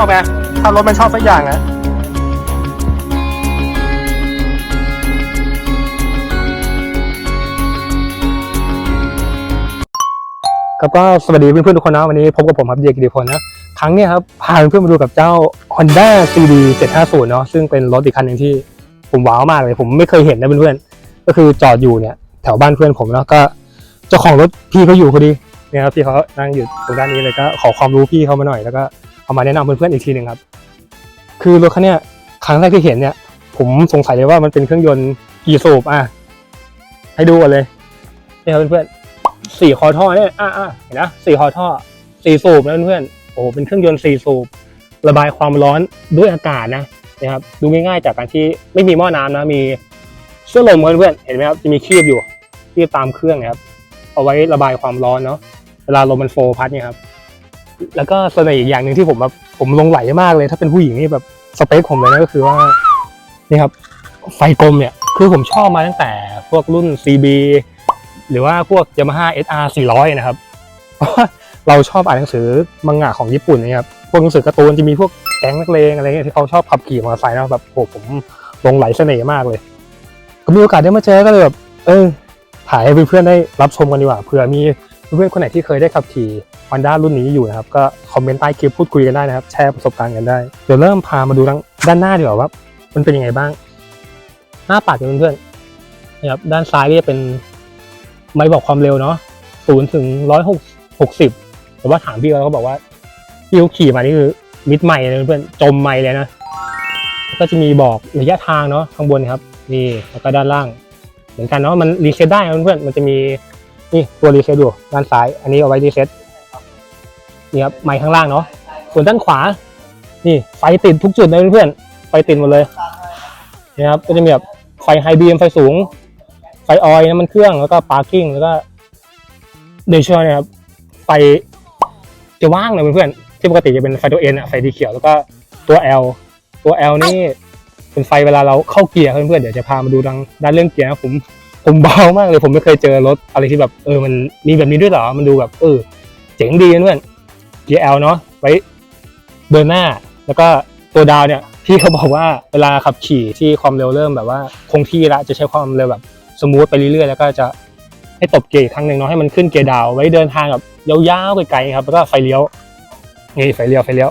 อบไงถ้ารถมันชอบสักอย่างนะครับก็สวัสดีเพื่อนๆทุกคนนะวันนี้พบกับผมครับเดียกิติพลนะครั้งนี้ครับพาเพื่อนๆมาดูกับเจ้า Honda CD 750เนาะซึ่งเป็นรถอีกคันหนึ่งที่ผมว้าวมากเลยผมไม่เคยเห็นนะเพื่อนๆก็คือจอดอยู่เนี่ยแถวบ้านเพื่อนผมเนาะก็เจ้าของรถพี่เขาอยู่พอดีเนี่ยครับพี่เขานั่งอยู่ตรงด้านนี้เลยก็ขอความรู้พี่เขามาหน่อยแล้วก็ เอามาแนะนำเพื่อนๆอีกทีหนึ่งครับ คือรถคันนี้ครั้งแรกที่เห็นเนี่ย ผมสงสัยเลยว่ามันเป็นเครื่องยนต์กี่สูบอะให้ดูกันเลยนี่ครับเพื่อนๆสี่คอท่อเนี่ยอะอะเห็นนะสี่คอท่อสี่สูบนะเพื่อนๆโอ้โหเป็นเครื่องยนต์สี่สูบระบายความร้อนด้วยอากาศนะนะครับดูง่ายๆจากการที่ไม่มีหม้อน้ำนะมีเชื้อลมเพื่อนๆเห็นไหมครับจะมีคีบอยู่คีบตามเครื่องนะครับเอาไว้ระบายความร้อนเนาะเวลาลมมันโฟพัดเนี่ยครับ แล้วก็เสน่ห์อีกอย่างหนึ่งที่ผมแบบผมลงไหลมากเลย ถ้าเป็นผู้หญิงนี่แบบสเปคผมเลยนะก็คือว่านี่ครับไฟกลมเนี่ยคือผมชอบมาตั้งแต่พวกรุ่น CB หรือว่าพวก Yamaha SR 400 นะครับเราะว่าเราชอบอ่านหนังสือมังงะของญี่ปุ่นนะครับพวกหนังสือการ์ตูนจะมีพวกแก๊งนักเลงอะไรเงี้ยที่เขาชอบขับขี่มอเตอร์ไซค์นะแบบโหผมลงไหลเสน่ห์มากเลย ก็มีโอกาสได้มาเจอก็เลยแบบเออถ่ายให้เพื่อนๆได้รับชมกันดีกว่าเผื่อมี เพื่อนคนไหนที่เคยได้ขับขี่ Honda รุ่นนี้อยู่นะครับ ก็คอมเมนต์ใต้คลิปพูดคุยกันได้นะครับ แชร์ประสบการณ์กันได้ เดี๋ยวเริ่มพามาดูด้านหน้าดีกว่าว่า มันเป็นยังไงบ้าง หน้าปัดเพื่อนๆนะครับด้านซ้ายนี่จะเป็นไม้บอกความเร็วเนาะศูนย์ถึงร้อยหกหกสิบแต่ว่าถามพี่เขาเขาบอกว่าพี่เขาขี่มานี่คือมิดใหม่เลยเพื่อนจมใหม่เลยนะก็จะมีบอกระยะทางเนาะข้างบนครับนี่แล้วก็ด้านล่าง เหมือนกันเนาะมันรีเซ็ตได้นเพื่อนๆมันจะมี นี่ตัวรีเซ็ตอยู่ด้านซ้าย อันนี้เอาไว้รีเซ็ตนี่ครับไม้ข้างล่างเนาะส่วนด้านขวา นี่ไฟติดทุกจุดเลยเพื่อนๆไฟติดหมดเลยนี่ครับก็จะมีแบบไฟไฮบีมไฟสูง ไฟออยน้ำมันเครื่องแล้วก็ปาร์กิ้งแล้วก็เดชเนี่ยครับไฟจะว่างเลยเพื่อนที่ปกติจะเป็นไฟตัวเอ็นอะไฟสีเขียวแล้วก็ตัว L ตัว L นี่เป็นไฟเวลาเราเข้าเกียร์ครับเพื่อนเดี๋ยวจะพามาดูดังด้านเรื่องเกียร์นะผม ผมเบามากเลยผมไม่เคยเจอรถอะไรที่แบบเออมันมีแบบนี้ด้วยเหรอ มันดูแบบเออเจ๋งดีนะเพื่อนเกียร์ L เนาะไว้เดินหน้า แล้วก็ตัวดาวเนี่ยพี่เขาบอกว่าเวลาขับขี่ที่ความเร็วเริ่มแบบว่าคงที่ละจะใช้ความเร็วแบบสมูทไปเรื่อยๆแล้วก็จะให้ตบเกียร์อีกครั้งหนึ่งเนาะให้มันขึ้นเกียร์ดาวไว้เดินทางแบบยาวๆไกลๆครับแล้วก็ไฟเลี้ยวนี่ไฟเลี้ยวไฟเลี้ยว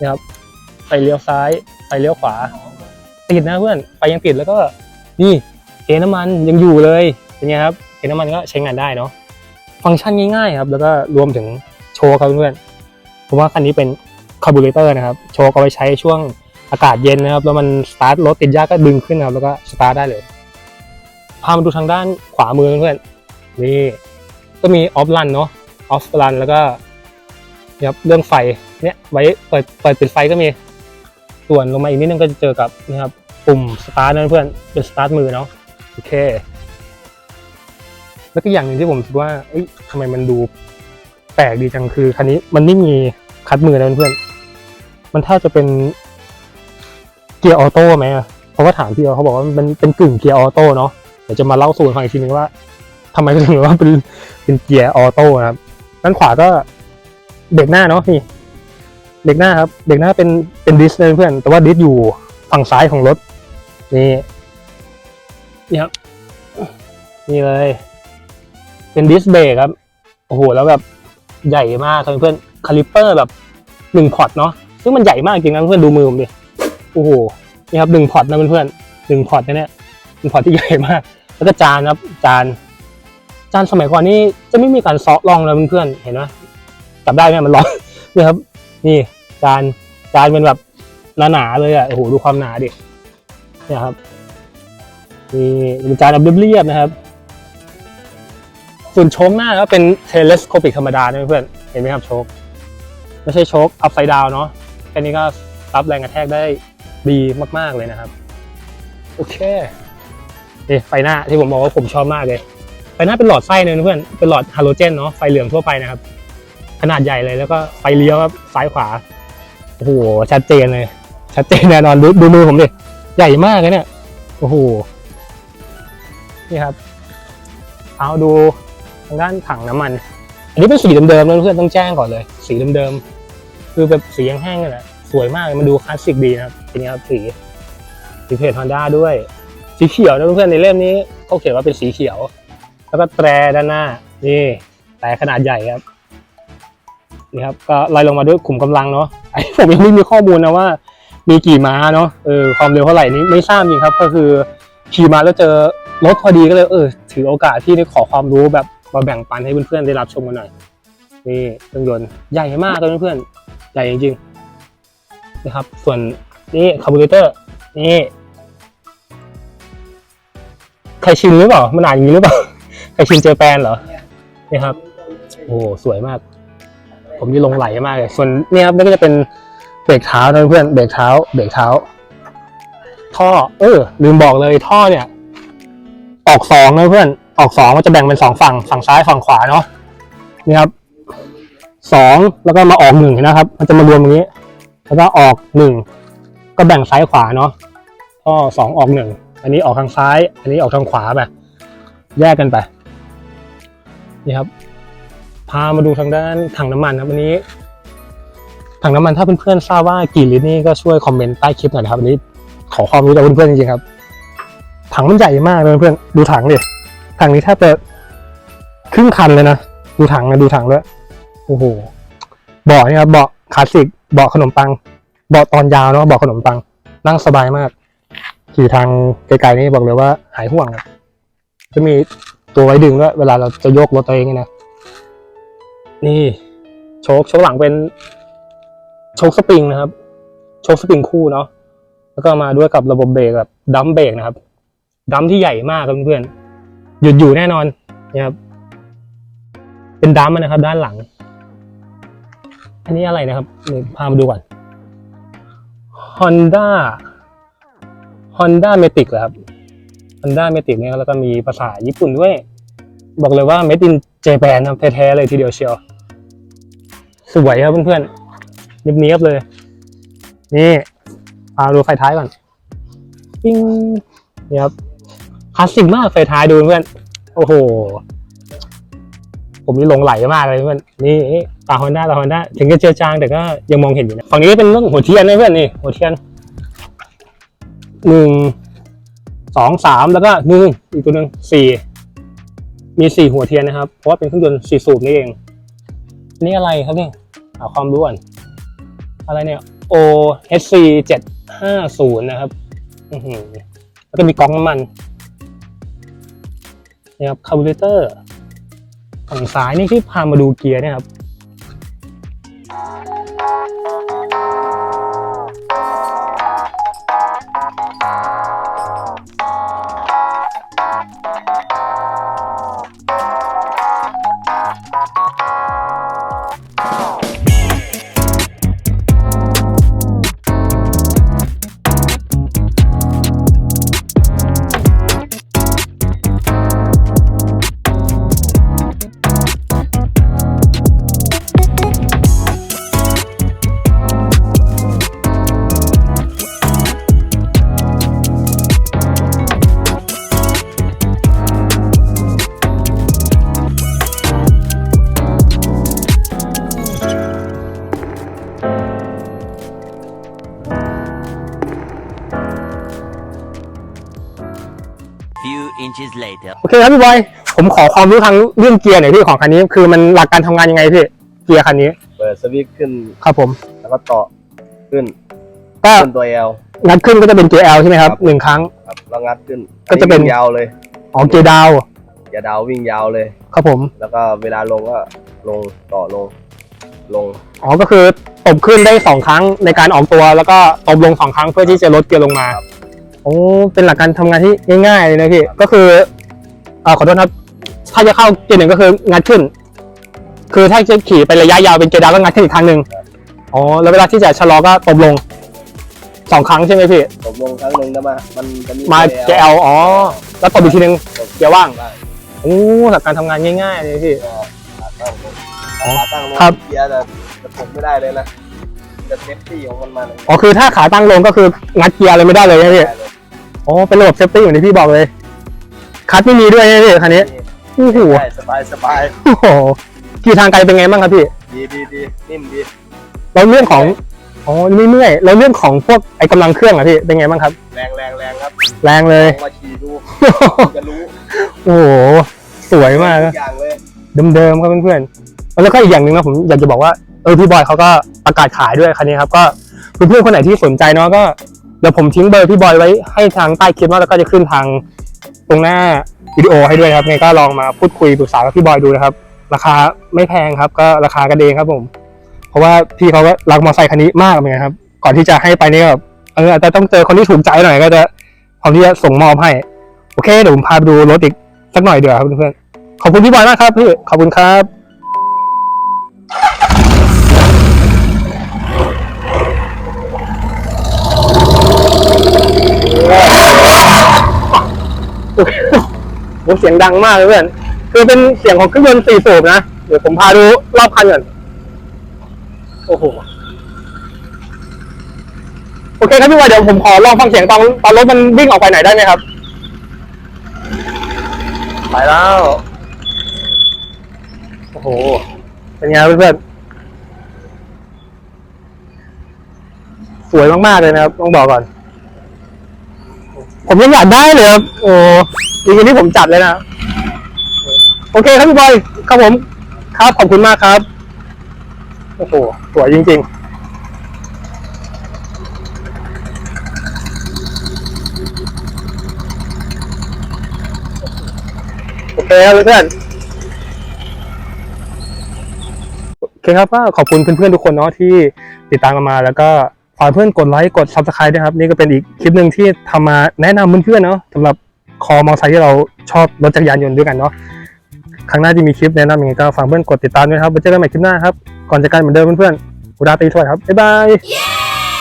นะครับไฟเลี้ยวซ้ายไฟเลี้ยวขวาติดนะเพื่อนไฟยังติดแล้วก็นี่ เทน้ำมันยังอยู่เลยเป็นไงครับเทน้ำมันก็ใช้งานได้เนาะฟังก์ชันง่ายๆครับ แล้วก็รวมถึงโชว์ครับเพื่อนๆผมว่าคันนี้เป็นคาร์บูเรเตอร์นะครับโชว์เอาไว้ใช้ช่วงอากาศเย็นนะครับ แล้วมันสตาร์ทรถติดยากก็ดึงขึ้นครับแล้วก็สตาร์ทได้เลยพามาดูทางด้านขวามือเพื่อนๆนี่ก็มีออฟลันเนาะออฟลันแล้วก็เนี่ยครับเรื่องไฟเนี่ยไว้เปิดเปิดปิดไฟก็มีส่วนลงมาอีกนิดนึงก็จะเจอกับนะครับปุ่มสตาร์ทนะเพื่อนเป็นสตาร์ทมือเนาะ โอเค แล้วก็อย่างหนึ่งที่ผมคิดว่าเอ้ยทำไมมันดูแปลกดีจังคือคันนี้มันไม่มีคัดมือนะเพื่อนมันถ้าจะเป็นเกียร์ออโต้ไหมเพราะว่าถามพี่เขาเขาบอกว่ามันเป็นกึ่งเกียร์ออโต้เนาะเดี๋ยวจะมาเล่าสูตรฟังอีกทีนึงว่าทำไมถึงว่าเป็นเป็นเกียร์ออโต้นะครับด้านขวาก็เบรกหน้าเนาะนี่เบรกหน้าครับเบรกหน้าเป็นเป็นดิสเลยเพื่อน แต่ว่าดิสอยู่ฝั่งซ้ายของรถนี่ นี่ครับ นี่เลย เป็นดิสเบรกครับ โอ้โห แล้วแบบใหญ่มากเพื่อนคาลิปเปอร์แบบหนึ่งพอตเนาะ ซึ่งมันใหญ่มากจริงนะเพื่อนดูมือผมดิ โอ้โห นี่ครับหนึ่งพอตนะเพื่อนหนึ่งพอตเนี่ยเป็นพอตที่ใหญ่มาก แล้วก็จานครับ จาน จานสมัยก่อนนี่จะไม่มีการซอลองเลยเพื่อนเห็นไหมจับได้ไหมมันร้อนนี่ครับ นี่จาน จานเป็นแบบหนาๆเลยอะ โอ้โห ดูความหนาดิ เนี่ยครับ นี่เป็นจานแบบเรียบๆนะครับ ส่วนโชคหน้าก็เป็นเทเลสโคปิกธรรมดานะเพื่อนเห็นไหมครับโชคไม่ใช่โชคอัพไซด์ดาวเนาะแค่นี้ก็รับแรงกระแทกได้ดีมากๆเลยนะครับ โอเคนี่ไฟหน้าที่ผมบอกว่าผมชอบมากเลยไฟหน้าเป็นหลอดไส้เลยเพื่อนเป็นหลอดฮาโลเจนเนาะไฟเหลืองทั่วไปนะครับ ขนาดใหญ่เลยแล้วก็ไฟเลี้ยวครับซ้ายขวาโอ้โหชัดเจนเลย ชัดเจนแน่นอนดูดูมือผมดิใหญ่มากเลยเนี่ยโอ้โห นี่ครับเอาดูทางด้านถังน้ำมัน อันนี้เป็นสีเดิมๆนะเพื่อนต้องแจ้งก่อนเลย สีเดิมคือแบบสีแห้งๆกันแหละสวยมากเลยมันดูคลาสสิกดีนะครับเป็นไงครับสีสีเพจฮอนด้าด้วย สีเขียวนะเพื่อนๆในเล่มนี้เขาเขียนว่าเป็นสีเขียว แล้วก็แตรด้านหน้านี่แตรขนาดใหญ่ครับนี่ครับก็ไล่ลงมาด้วยขุมกำลังเนาะไอ้ผมยังไม่มีข้อมูลนะว่า มีกี่ม้าเนาะเออความเร็วเท่าไหร่นี้ไม่ทราบจริงครับ ก็คือขี่มาแล้วเจอ รถพอดีก็เลยเออถือโอกาสที่ได้ขอความรู้แบบมาแบ่งปันให้เพื่อนๆได้รับชมกันหน่อยนี่เครื่องยนต์ใหญ่มากเลยเพื่อนๆใหญ่จริงๆนะครับ ส่วนนี่คาร์บูเรเตอร์นี่ใครชินหรือเปล่ามันอ่านอย่างนี้หรือเปล่าใครชินเจอแปนเหรอนี่ครับโอ้สวยมาก ผมนี่ลงไหลมากเลยส่วนนี่ครับนี่ก็จะเป็นเบรกเท้านะเพื่อนเบรกเท้าเบรกเท้า ท่อ เออ ลืมบอกเลยท่อเนี่ย ออกสองนะเพื่อนออกสองมันจะแบ่งเป็นสองฝั่งฝั่งซ้ายฝั่งขวาเนาะนี่ครับสองแล้วก็มาออกหนึ่งนะครับ มันจะมารวมตรงนี้ แล้วก็ออกหนึ่งก็แบ่งซ้ายขวาเนาะท่อสองออกหนึ่งอันนี้ออกทางซ้าย อันนี้ออกทางขวาไปแยกกันไปนี่ครับ พามาดูทางด้านถังน้ำมันครับวันนี้ ถังน้ำมันถ้าเพื่อนๆทราบว่ากี่ลิตรนี่ก็ช่วยคอมเมนต์ใต้คลิปหน่อยนะครับวันนี้ขอความรู้จากเพื่อนๆจริงๆครับ ถังมันใหญ่มากเลยเพื่อนดูถังดิถังนี้แทบจะครึ่งคันเลยนะดูถังนะดูถังด้วยโอ้โหเบาะนี่ครับเบาะคลาสสิกเบาะขนมปังเบาะตอนยาวเนาะเบาะขนมปัง นั่งสบายมาก ขี่ทางไกลๆนี่บอกเลยว่าหายห่วงจะมีตัวไว้ดึงด้วยเวลาเราจะโยกรถตัวเองนะนี่โชคโชคหลังเป็นโชคสปริงนะครับ โชคสปริงคู่เนาะแล้วก็มาด้วยกับระบบเบรกแบบดัมเบรกนะครับ ดัมที่ใหญ่มากครับเพื่อนๆหยุดอยู่แน่นอนนะครับ เป็นดัมนะครับ ด้านหลัง อันนี้อะไรนะครับพามาดูก่อน Honda Honda Matic เหรอครับ Honda Matic เนี่ยแล้วก็มีภาษาญี่ปุ่นด้วย บอกเลยว่า Made in Japan ครับแท้ๆเลยทีเดียวเชียว สวยครับเพื่อนๆเนียบๆเลย นี่พาดูไฟท้ายก่อน ปิ้งนี่ครับ คลาสสิกมากไฟท้ายดูเพื่อน โอ้โห ผมนี่หลงไหลมากเลยเพื่อน นี่ตาฮอนด้าตาฮอนด้าถึงจะเจือจางแต่ก็ยังมองเห็นอยู่นะฝั่งนี้เป็นเรื่องหัวเทียนนะเพื่อนนี่หัวเทียนหนึ่งสองสามแล้วก็หนึ่งอีกตัวหนึ่งสี่มีสี่หัวเทียนนะครับ เพราะว่าเป็นเครื่องยนต์สี่สูบนี่เอง นี่อะไรครับเนี่ยเอาความรู้ก่อนอะไรเนี่ย OHC 750 นะครับอือหือแล้วก็มีกล่องน้ำมัน นี่ครับคาร์บูเรเตอร์ฝั่งซ้ายนี่ที่พามาดูเกียร์เนี่ยครับ later. โอเคครับพี่บอยผมขอความรู้ทางเรื่องเกียร์หน่อยพี่ของคันนี้ คือมันหลักการทำงานยังไงพี่เกียร์คันนี้เปิดสวิตช์ขึ้นครับผม แล้วก็ต่อขึ้นก็ขึ้นตัว L งัดขึ้นก็จะเป็นเกียร์ L ใช่ไหมครับครับหนึ่งครั้ง ครับแล้วงัดขึ้นก็จะเป็นวิ่งยาวเลย อ๋อเกียร์ดาวอย่าดาววิ่งยาวเลย ครับผมแล้วก็เวลาลงก็ลงต่อลง ลงอ๋อก็คือตบขึ้นได้สองครั้งในการออกตัว แล้วก็ตบลงสองครั้งเพื่อที่จะลดเกียร์ลงมาครับ โอ้เป็นหลักการทำงานที่ง่ายๆเลยนะพี่ก็คือ อ่าขอโทษครับถ้าจะเข้าเกียร์หนึ่งก็คืองัดขึ้น คือถ้าจะขี่ไประยะยาวเป็นเกียร์ดาวก็งัดขึ้นอีกครั้งหนึ่งอ๋อแล้วเวลาที่จะชะลอก็ตบลงสองครั้งใช่ไหมพี่ตบลงครั้งหนึ่งแล้วมา มันจะมีมาเกียร์ L อ๋อแล้วตบอีกทีหนึ่งตบเกียร์ว่างได้โอ้หลักการทำงานง่ายๆเลยพี่ก็ขาตั้งลงอ๋อขาตั้งลงครับเกียร์แต่จะตกไม่ได้เลยนะจะเซฟตี้ของมันมาเลยอ๋อคือถ้าขาตั้งลงก็คืองัดเกียร์อะไรไม่ได้เลยใช่ไหมพี่ได้เลยอ๋อเป็นระบบเซฟตี้อย่างที่พี่บอกเลย คัดไม่มีด้วยใช่ไหมพี่คันนี้โอ้โหได้สบายสบายโอ้โหขี่ทางไกลเป็นไงบ้างครับพี่ ดีดีดีนิ่มดีโแล้วเรื่องของอ๋อไม่เมื่อยแล้วเรื่องของพวกไอ้กำลังเครื่องอะพี่เป็นไงบ้างครับ แรงแรงแรงครับ แรงเลยลองมาขี่ดูจะรู้โอ้โหสวยมากทุนะกอย่างเลยเดิมๆครับเพื่อนๆแล้วก็อีกอย่างหนึ่งนะผมอยากจะบอกว่าเออพี่บอยเขาก็ประกาศขายด้วยคันนี้ครับก็เพื่อนๆคนไหนที่สนใจเนาะก็เดี๋ยวผมทิ้งเบอร์พี่บอยไว้ให้ทางใต้คลิปเนาะแล้วก็จะขึ้นทาง ตรงหน้าวิดีโอให้ด้วยครับไงก็ลองมาพูดคุยปรึกษากับพี่บอยดูนะครับ ราคาไม่แพงครับ ก็ราคากันเองครับผม เพราะว่าพี่เขาก็รักมอเตอร์ไซค์คันนี้มากเหมือนกันครับ ก่อนที่จะให้ไปนี่ก็แบบเอออาจจะต้องเจอคนที่ถูกใจหน่อยก็จะพร้อมที่จะส่งมอบให้ โอเคเดี๋ยวผมพาไปดูรถอีกสักหน่อยเดี๋ยวครับเพื่อนๆขอบคุณพี่บอยมากครับพี่ขอบคุณครับ โอ้เสียงดังมากเลยเพื่อน คือเป็นเสียงของเครื่องยนต์สี่สูบนะ เดี๋ยวผมพาดูรอบคันก่อน โอ้โห โอเคครับพี่ว่าเดี๋ยวผมขอลองฟังเสียงตอนตอนรถมันวิ่งออกไปไหนอยได้ไหมครับ ไปแล้ว โอ้โห เป็นไงเพื่อนๆสวยมากๆเลยนะครับ ต้องบอกก่อน ผมยังอยากได้เลยครับ โอ้อีกอันนี้ผมจัดเลยนะ โอเคครับพี่บอย ครับผม ครับ ขอบคุณมากครับ โอ้โห สวยจริง ๆโอเคครับเพื่อนโอเคครับก็ขอบคุณเพื่อนๆทุกคนเนาะที่ติดตามกันมาแล้วก็ ฝากเพื่อนกดไลค์กด subscribe ด้วยครับ นี่ก็เป็นอีกคลิปหนึ่งที่ทำมาแนะนำเพื่อนๆเนาะสำหรับคอมอเตอร์ไซค์ที่เราชอบรถจักรยานยนต์ด้วยกันเนาะครั้งหน้าจะมีคลิปแนะนำอย่างไรก็ฝากเพื่อนกดติดตามด้วยครับไว้เจอกันใหม่คลิปหน้าครับ ก่อนจะกันเหมือนเดิมเพื่อนๆอุดาตีสวัสดีครับบ๊ายบาย